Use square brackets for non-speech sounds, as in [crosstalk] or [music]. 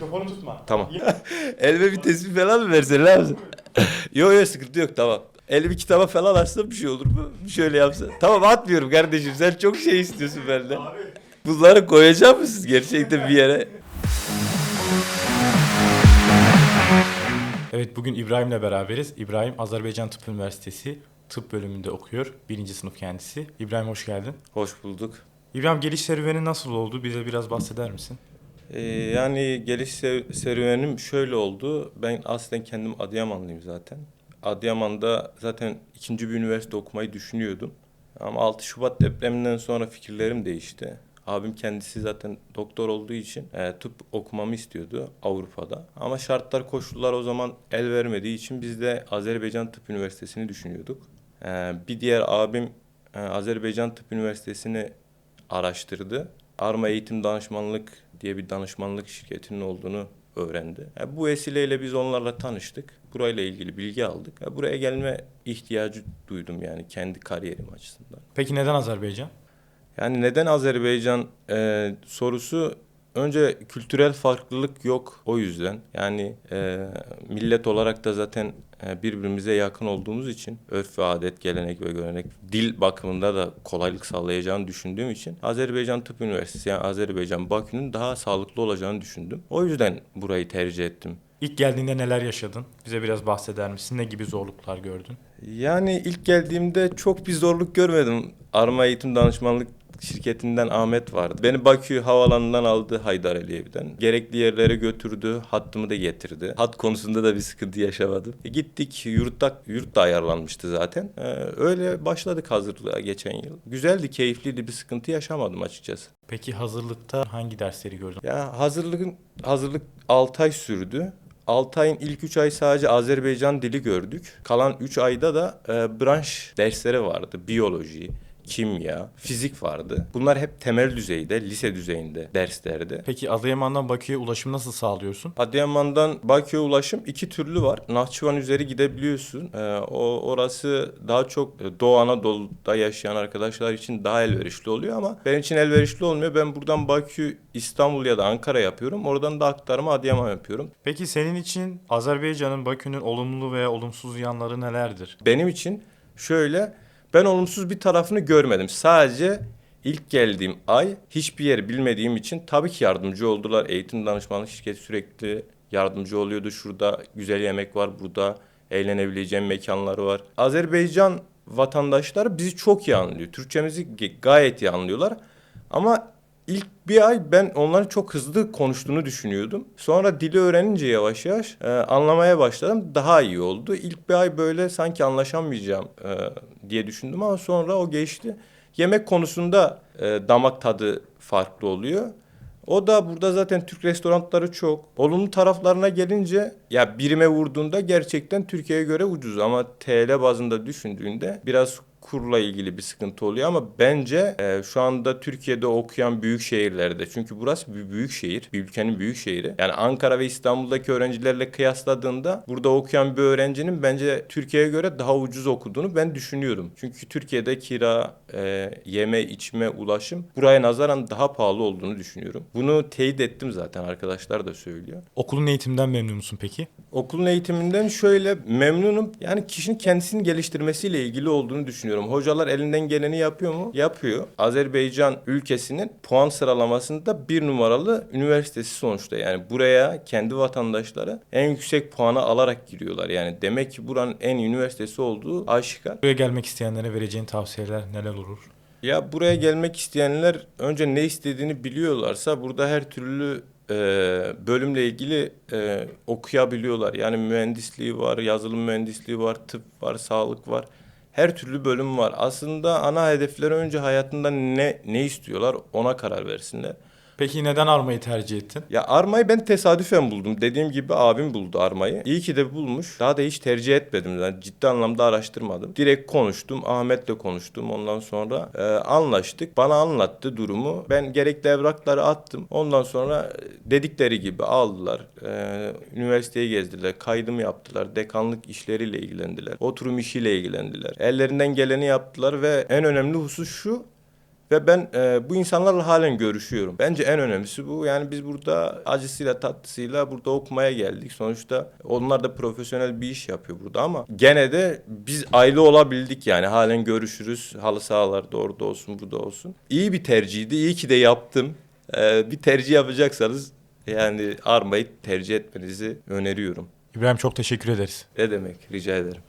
Mikrofonu tutma. Tamam. [laughs] Elime bir tespih falan mı versen lazım? [laughs] yok yok sıkıntı yok tamam. Elimi kitaba falan açsam bir şey olur mu? Bir şöyle yapsa. Tamam atmıyorum kardeşim sen çok şey istiyorsun benden. Bunları koyacak mısınız gerçekten bir yere? Evet bugün İbrahim'le beraberiz. İbrahim Azerbaycan Tıp Üniversitesi tıp bölümünde okuyor. Birinci sınıf kendisi. İbrahim hoş geldin. Hoş bulduk. İbrahim geliş serüveni nasıl oldu? Bize biraz bahseder misin? Ee, yani geliş ser- serüvenim şöyle oldu. Ben aslen kendim Adıyamanlıyım zaten. Adıyaman'da zaten ikinci bir üniversite okumayı düşünüyordum. Ama 6 Şubat depreminden sonra fikirlerim değişti. Abim kendisi zaten doktor olduğu için e, tıp okumamı istiyordu Avrupa'da. Ama şartlar koşullar o zaman el vermediği için biz de Azerbaycan Tıp Üniversitesi'ni düşünüyorduk. E, bir diğer abim e, Azerbaycan Tıp Üniversitesi'ni araştırdı. Arma Eğitim Danışmanlık diye bir danışmanlık şirketinin olduğunu öğrendi. E, bu vesileyle biz onlarla tanıştık. Burayla ilgili bilgi aldık. E, buraya gelme ihtiyacı duydum yani kendi kariyerim açısından. Peki neden Azerbaycan? Yani neden Azerbaycan e, sorusu önce kültürel farklılık yok o yüzden. Yani e, millet olarak da zaten e, birbirimize yakın olduğumuz için örf ve adet, gelenek ve görenek, dil bakımında da kolaylık sağlayacağını düşündüğüm için Azerbaycan Tıp Üniversitesi yani Azerbaycan Bakü'nün daha sağlıklı olacağını düşündüm. O yüzden burayı tercih ettim. İlk geldiğinde neler yaşadın? Bize biraz bahseder misin? Ne gibi zorluklar gördün? Yani ilk geldiğimde çok bir zorluk görmedim. Arma Eğitim Danışmanlık şirketinden Ahmet vardı. Beni Bakü havalanından aldı Haydar Aliyev'den. Gerekli yerlere götürdü, hattımı da getirdi. Hat konusunda da bir sıkıntı yaşamadım. E, gittik, yurtta, yurt da ayarlanmıştı zaten. E, öyle başladık hazırlığa geçen yıl. Güzeldi, keyifliydi, bir sıkıntı yaşamadım açıkçası. Peki hazırlıkta hangi dersleri gördün? Ya hazırlığın hazırlık 6 ay sürdü. 6 ayın ilk 3 ay sadece Azerbaycan dili gördük. Kalan 3 ayda da e, branş dersleri vardı. Biyoloji, kimya, fizik vardı. Bunlar hep temel düzeyde, lise düzeyinde derslerdi. Peki Adıyaman'dan Bakü'ye ulaşım nasıl sağlıyorsun? Adıyaman'dan Bakü'ye ulaşım iki türlü var. Nahçıvan üzeri gidebiliyorsun. Ee, o orası daha çok e, Doğu Anadolu'da yaşayan arkadaşlar için daha elverişli oluyor ama benim için elverişli olmuyor. Ben buradan Bakü, İstanbul ya da Ankara yapıyorum. Oradan da aktarma Adıyaman yapıyorum. Peki senin için Azerbaycan'ın Bakü'nün olumlu veya olumsuz yanları nelerdir? Benim için şöyle ben olumsuz bir tarafını görmedim. Sadece ilk geldiğim ay hiçbir yer bilmediğim için tabii ki yardımcı oldular. Eğitim danışmanlık şirketi sürekli yardımcı oluyordu. Şurada güzel yemek var, burada eğlenebileceğim mekanları var. Azerbaycan vatandaşları bizi çok iyi anlıyor. Türkçemizi gayet iyi anlıyorlar. Ama ilk bir ay ben onların çok hızlı konuştuğunu düşünüyordum. Sonra dili öğrenince yavaş yavaş e, anlamaya başladım. Daha iyi oldu. İlk bir ay böyle sanki anlaşamayacağım e, diye düşündüm ama sonra o geçti. Yemek konusunda e, damak tadı farklı oluyor. O da burada zaten Türk restoranları çok. Olumlu taraflarına gelince ya birime vurduğunda gerçekten Türkiye'ye göre ucuz ama TL bazında düşündüğünde biraz kurla ilgili bir sıkıntı oluyor ama bence e, şu anda Türkiye'de okuyan büyük şehirlerde çünkü burası bir büyük şehir, bir ülkenin büyük şehri. Yani Ankara ve İstanbul'daki öğrencilerle kıyasladığında burada okuyan bir öğrencinin bence Türkiye'ye göre daha ucuz okuduğunu ben düşünüyorum. Çünkü Türkiye'de kira, e, yeme, içme, ulaşım buraya nazaran daha pahalı olduğunu düşünüyorum. Bunu teyit ettim zaten arkadaşlar da söylüyor. Okulun eğitimden memnun musun peki? Okulun eğitiminden şöyle memnunum. Yani kişinin kendisini geliştirmesiyle ilgili olduğunu düşünüyorum. Hocalar elinden geleni yapıyor mu? Yapıyor. Azerbaycan ülkesinin puan sıralamasında bir numaralı üniversitesi sonuçta. Yani buraya kendi vatandaşları en yüksek puanı alarak giriyorlar. Yani demek ki buranın en üniversitesi olduğu aşikar. Buraya gelmek isteyenlere vereceğin tavsiyeler neler olur? Ya buraya gelmek isteyenler önce ne istediğini biliyorlarsa burada her türlü e, bölümle ilgili e, okuyabiliyorlar. Yani mühendisliği var, yazılım mühendisliği var, tıp var, sağlık var. Her türlü bölüm var. Aslında ana hedefleri önce hayatında ne ne istiyorlar ona karar versinler. Peki neden armayı tercih ettin? Ya armayı ben tesadüfen buldum. Dediğim gibi abim buldu armayı. İyi ki de bulmuş. Daha da hiç tercih etmedim. Yani ciddi anlamda araştırmadım. Direkt konuştum. Ahmet'le konuştum. Ondan sonra e, anlaştık. Bana anlattı durumu. Ben gerekli evrakları attım. Ondan sonra e, dedikleri gibi aldılar. E, üniversiteyi gezdiler. Kaydımı yaptılar. Dekanlık işleriyle ilgilendiler. Oturum işiyle ilgilendiler. Ellerinden geleni yaptılar ve en önemli husus şu Ve ben e, bu insanlarla halen görüşüyorum. Bence en önemlisi bu. Yani biz burada acısıyla tatlısıyla burada okumaya geldik. Sonuçta onlar da profesyonel bir iş yapıyor burada ama gene de biz aile olabildik yani. Halen görüşürüz. Halı sahalarda orada olsun burada olsun. İyi bir tercihdi. İyi ki de yaptım. E, bir tercih yapacaksanız yani Arma'yı tercih etmenizi öneriyorum. İbrahim çok teşekkür ederiz. Ne demek? Rica ederim.